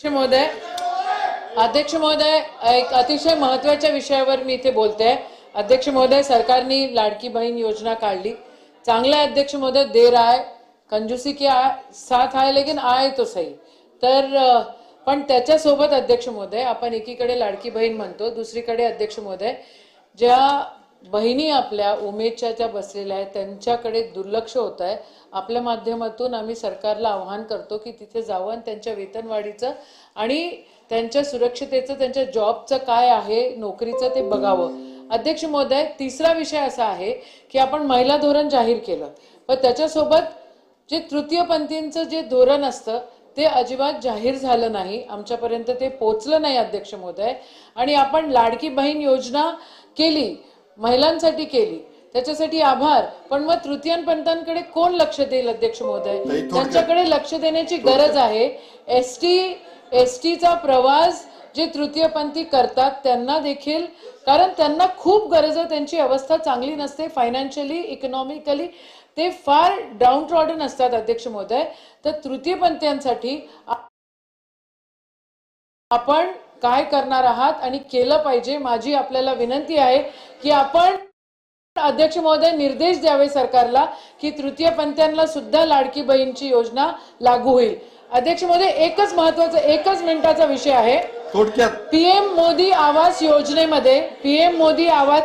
अध्यक्ष महोदय अध्यक्ष महोदय एक अतिशय महत्त्वाच्या विषयावर मी इथे बोलते. अध्यक्ष महोदय सरकारने लाडकी बहीण योजना काढली. चांगला अध्यक्ष महोदय देर आहे कंजूसी की आय साथ आहे लेकिन आय तो सही. तर पण त्याच्यासोबत अध्यक्ष महोदय आपण एकीकडे लाडकी बहीण म्हणतो दुसरीकडे अध्यक्ष महोदय ज्या बहिणी आपल्या उमेदच्या ज्या बसलेल्या आहेत त्यांच्याकडे दुर्लक्ष होत आहे. आपल्या माध्यमातून आम्ही सरकारला आव्हान करतो की तिथे जावं आणि त्यांच्या वेतनवाढीचं आणि त्यांच्या सुरक्षितेचं त्यांच्या जॉबचं काय आहे नोकरीचं ते बघावं. अध्यक्ष महोदय तिसरा विषय असा आहे की आपण महिला धोरण जाहीर केलं. पण त्याच्यासोबत जे तृतीयपंथींचं जे धोरण असतं ते अजिबात जाहीर झालं नाही. आमच्यापर्यंत ते पोचलं नाही अध्यक्ष महोदय. आणि आपण लाडकी बहीण योजना केली महिलांसाठी केली. त्याच्यासाठी आभार. पण मग तृतीयपंथांकडे कोण लक्ष देईल अध्यक्ष महोदय? त्यांच्याकडे लक्ष देण्याची गरज आहे. एस टी एस टीचा प्रवास जे तृतीयपंथी करतात त्यांना देखील. कारण त्यांना खूप गरज आहे. त्यांची अवस्था चांगली नसते. फायनान्शियली इकॉनॉमिकली ते फार डाऊन ट्रॉडन असतात अध्यक्ष महोदय. तर तृतीयपंथीयांसाठी आपण काय करणार आहात आणि केलं पाहिजे. माझी आपल्याला विनंती आहे की आपण अध्यक्ष महोदय निर्देश द्यावे सरकारला की तृतीयपंथीयांना सुद्धा लाडकी बहीणची योजना लागू होईल. अध्यक्ष महोदय एकच महत्त्वाचा एकच मिनिटाचा विषय आहे. थोडक्यात पीएम मोदी आवास योजनेमध्ये पीएम मोदी आवास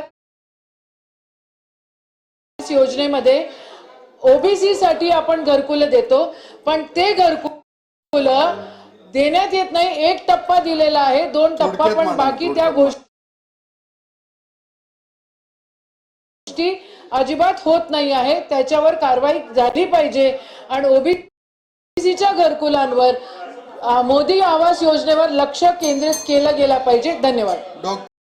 योजनेमध्ये ओबीसी साठी आपण घरकुलं देतो. पण ते घरकुल देण्यात येत नाही. एक टप्पा दिलेला आहे. दोन टप्पा थोडक्यात पण बाकी त्या थोडक्यात. गोष्टी अजिबात होत नाही आहे. त्याच्यावर कारवाई झाली पाहिजे. आणि ओबीसीच्या घरकुलांवर अ, मोदी आवास योजनेवर लक्ष केंद्रित केलं गेलं पाहिजे. धन्यवाद. डॉक्टर